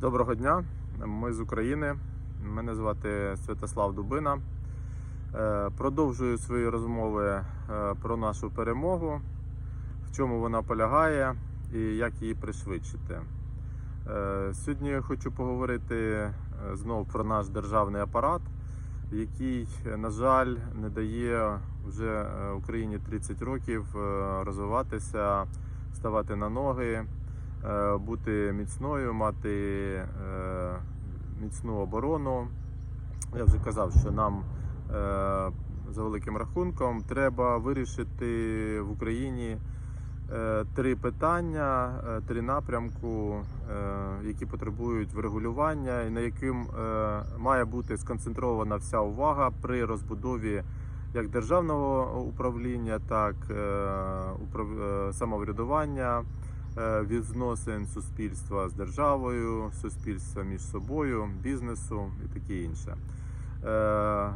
Доброго дня, ми з України. Мене звати Святослав Дубина. Е, Продовжую свої розмови е, про нашу перемогу, в чому вона полягає і як її пришвидшити. Е, Сьогодні я хочу поговорити знову про наш державний апарат, який, на жаль, не дає вже Україні 30 років розвиватися, ставати на ноги бути міцною, мати е, міцну оборону. Я вже казав, що нам е, за великим рахунком треба вирішити в Україні е, три питання, е, три напрямку, е, які потребують врегулювання, і на яким е, має бути сконцентрована вся увага при розбудові як державного управління, так е, е, самоврядування е, відносин суспільства з державою, суспільства між собою, бізнесу і таке інше. Е,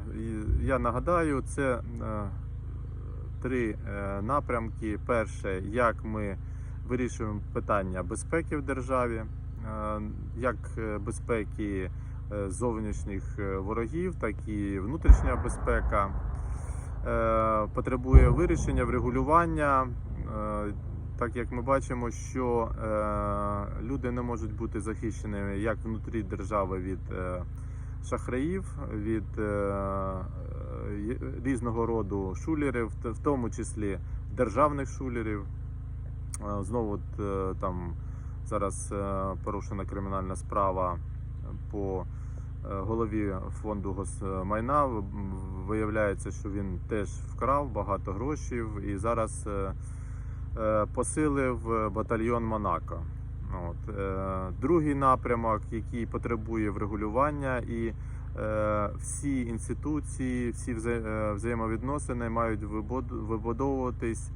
Я нагадаю, це е, три е, напрямки. Перше, як ми вирішуємо питання безпеки в державі, е, як е, безпеки е, зовнішніх е, ворогів, так і внутрішня безпека. Е, Потребує вирішення, врегулювання. Так як ми бачимо, що е, люди не можуть бути захищеними як внутрі держави від е, шахраїв, від е, е, різного роду шулерів, в тому числі державних шулерів. Е, Знову е, там зараз е, порушена кримінальна справа по е, голові фонду госмайна. Виявляється, що він теж вкрав багато грошей і зараз е, посилив е, батальйон Монако. От. е, Другий напрямок, який потребує врегулювання, і е, всі інституції, всі вза- е, взаємовідносини мають вибуд- вибудовуватись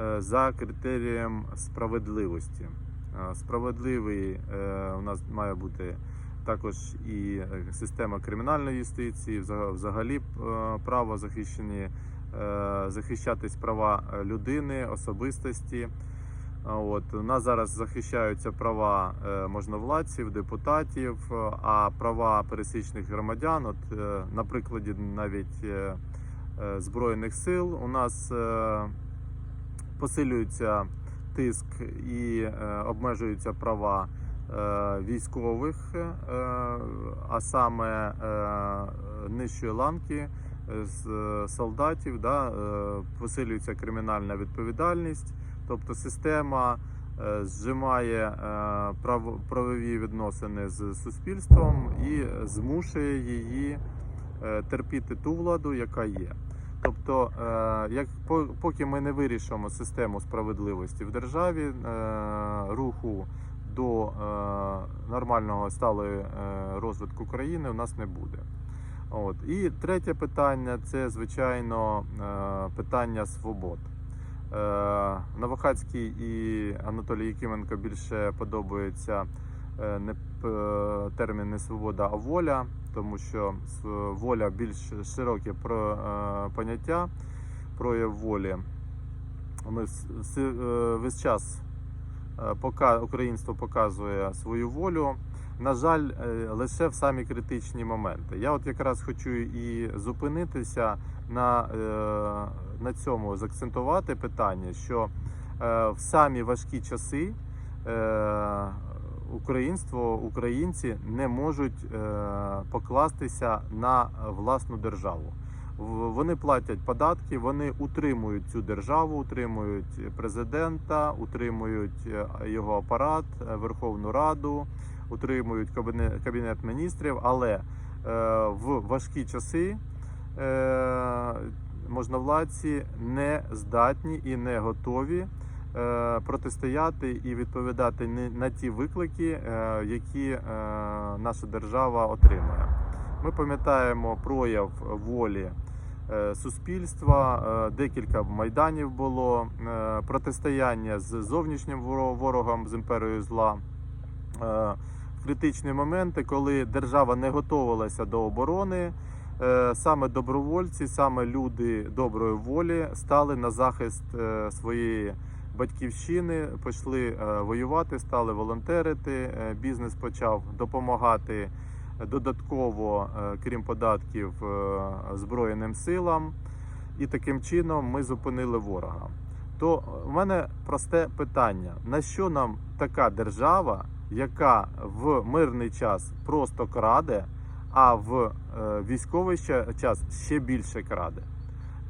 е, за критерієм справедливості. Е, Справедливий е, у нас має бути також і е, система кримінальної юстиції, взага- взагалі е, право захищені, е, захищатись права е, людини, особистості. От у нас зараз захищаються права е, можновладців, депутатів, е, а права пересічних громадян, от е, на прикладі навіть е, е, збройних сил, у нас е, посилюється тиск і е, обмежуються права е, військових, е, а саме е, нижчої ланки. е, з е, солдатів, да, е, посилюється кримінальна відповідальність, тобто система е, зжимає правові відносини з суспільством і змушує її терпіти ту владу, яка є. Тобто, як поки ми не вирішимо систему справедливості в державі, руху до нормального сталої розвитку країни у нас не буде. От. І третє питання це, звичайно, е, питання свобод. Е, Новохацький і Анатолій Якименко більше подобається е, не термін не свобода, а воля, тому що воля більш широке поняття, прояв волі. Ми весь час українство показує свою волю. На жаль, е, лише в самі критичні моменти. Я от якраз хочу і зупинитися на, е, на цьому, заакцентувати питання, що е, в самі важкі часи українство, українці не можуть покластися на власну державу. Вони платять податки, вони утримують цю державу, утримують президента, утримують його апарат, Верховну Раду, утримують кабінет, міністрів. Але е, в важкі часи е, можновладці не здатні і не готові е, протистояти і відповідати не- на ті виклики, які наша держава отримує. Ми пам'ятаємо прояв волі суспільства, декілька майданів було, протистояння з зовнішнім воро- ворогом, з імперією зла. Критичні моменти, коли держава не готувалася до оборони, е, саме добровольці, саме люди доброї волі стали на захист е, своєї батьківщини, пішли е, воювати, стали волонтерити. Бізнес почав допомагати додатково, крім податків, Збройним силам. І таким чином ми зупинили ворога. То в мене просте питання: на що нам така держава, яка в мирний час просто краде, а в е, військовий час ще більше краде?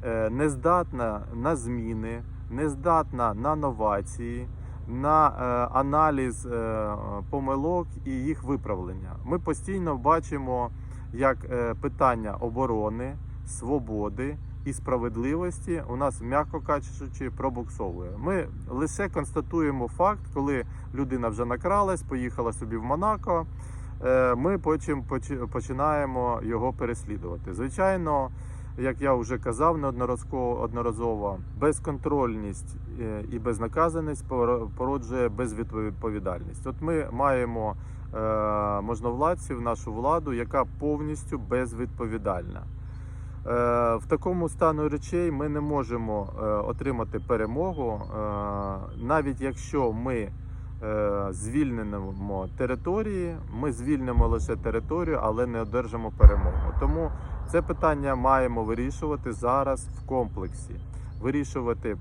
Е, Не здатна на зміни, не здатна на новації, на е, аналіз помилок і їх виправлення. Ми постійно бачимо, як питання оборони, свободи і справедливості у нас, м'яко кажучи, пробуксовує. Ми лише констатуємо факт, коли людина вже накралась, поїхала собі в Монако. е, Ми потім почи- починаємо його переслідувати. Звичайно, як я вже казав неодноразово, одноразово, безконтрольність е, і безнаказаність поро- породжує безвідповідальність. От ми маємо е, можновладців, нашу владу, яка повністю безвідповідальна. Е, В такому стану речей ми не можемо е, отримати перемогу, е, навіть якщо ми звільнимо території, ми звільнимо лише територію, але не одержимо перемогу. Тому це питання маємо вирішувати зараз в комплексі. Вирішувати,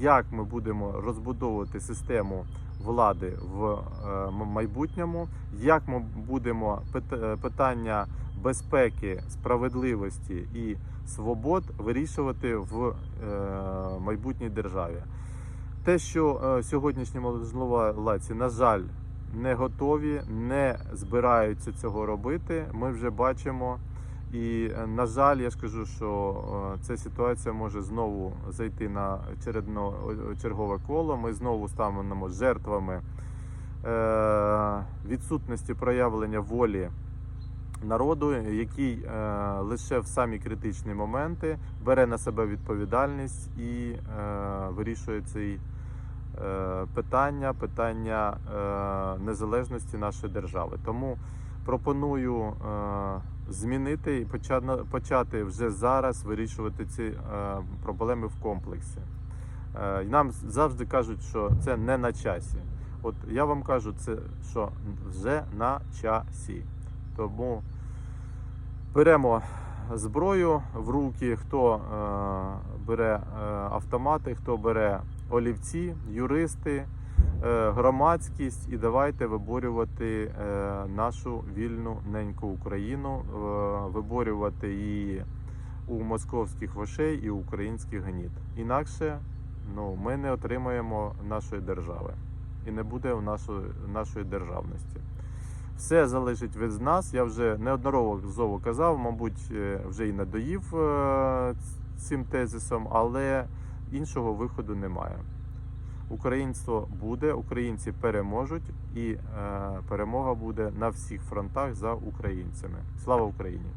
як ми будемо розбудовувати систему влади в майбутньому, як ми будемо пит- питання безпеки, справедливості і свобод вирішувати в е, майбутній державі. Те, що е, сьогоднішні можновладці, на жаль, не готові, не збираються цього робити, ми вже бачимо. І, е, на жаль, я ж кажу, що ця ситуація може знову зайти на чередно, чергове коло. Ми знову станемо жертвами відсутності проявлення волі народу, який е, лише в самі критичні моменти бере на себе відповідальність і е, вирішує ці е, питання, питання незалежності нашої держави. Тому пропоную змінити і почати, почати вже зараз вирішувати ці проблеми в комплексі. Е, Нам завжди кажуть, що це не на часі. От я вам кажу, це що вже на часі. Тому беремо зброю в руки, хто е, бере е, автомати, хто бере олівці, юристи, е, громадськість, і давайте виборювати нашу вільну неньку Україну, виборювати її у московських вошей і українських гніт. Інакше ну, ми не отримаємо нашої держави і не буде у нашої, нашої державності. Все залежить від нас. Я вже неодноразово казав, мабуть, е, вже і надоїв е, цим тезисом, але іншого виходу немає. Українство буде, українці переможуть, і е, перемога буде на всіх фронтах за українцями. Слава Україні!